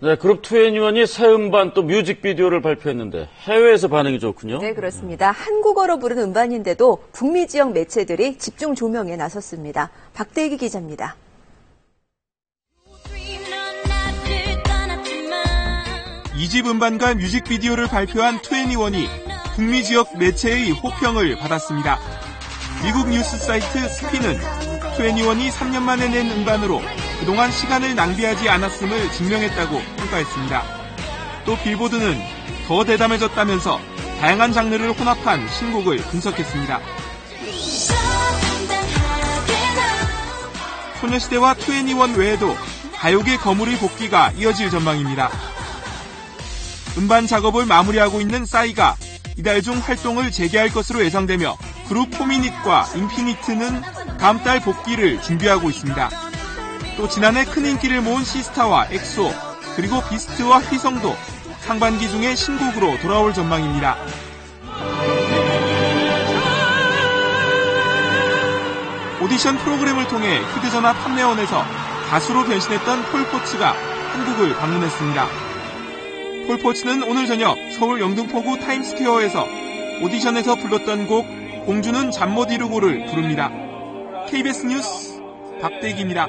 네, 그룹 2NE1이 새 음반 또 뮤직비디오를 발표했는데 해외에서 반응이 좋군요. 네, 그렇습니다. 한국어로 부른 음반인데도 북미 지역 매체들이 집중 조명에 나섰습니다. 박대기 기자입니다. 이집 음반과 뮤직비디오를 발표한 2NE1이 북미 지역 매체의 호평을 받았습니다. 미국 뉴스 사이트 스피는 2NE1이 3년 만에 낸 음반으로 그동안 시간을 낭비하지 않았음을 증명했다고 평가했습니다. 또 빌보드는 더 대담해졌다면서 다양한 장르를 혼합한 신곡을 분석했습니다. 소녀시대와 2NE1 외에도 가요계 거물의 복귀가 이어질 전망입니다. 음반 작업을 마무리하고 있는 싸이가 이달 중 활동을 재개할 것으로 예상되며 그룹 포미닛과 인피니트는 다음 달 복귀를 준비하고 있습니다. 또 지난해 큰 인기를 모은 시스타와 엑소 그리고 비스트와 휘성도 상반기 중에 신곡으로 돌아올 전망입니다. 오디션 프로그램을 통해 휴대전화 판매원에서 가수로 변신했던 폴포츠가 한국을 방문했습니다. 폴포츠는 오늘 저녁 서울 영등포구 타임스퀘어에서 오디션에서 불렀던 곡 공주는 잠 못 이루고를 부릅니다. KBS 뉴스 박대기입니다.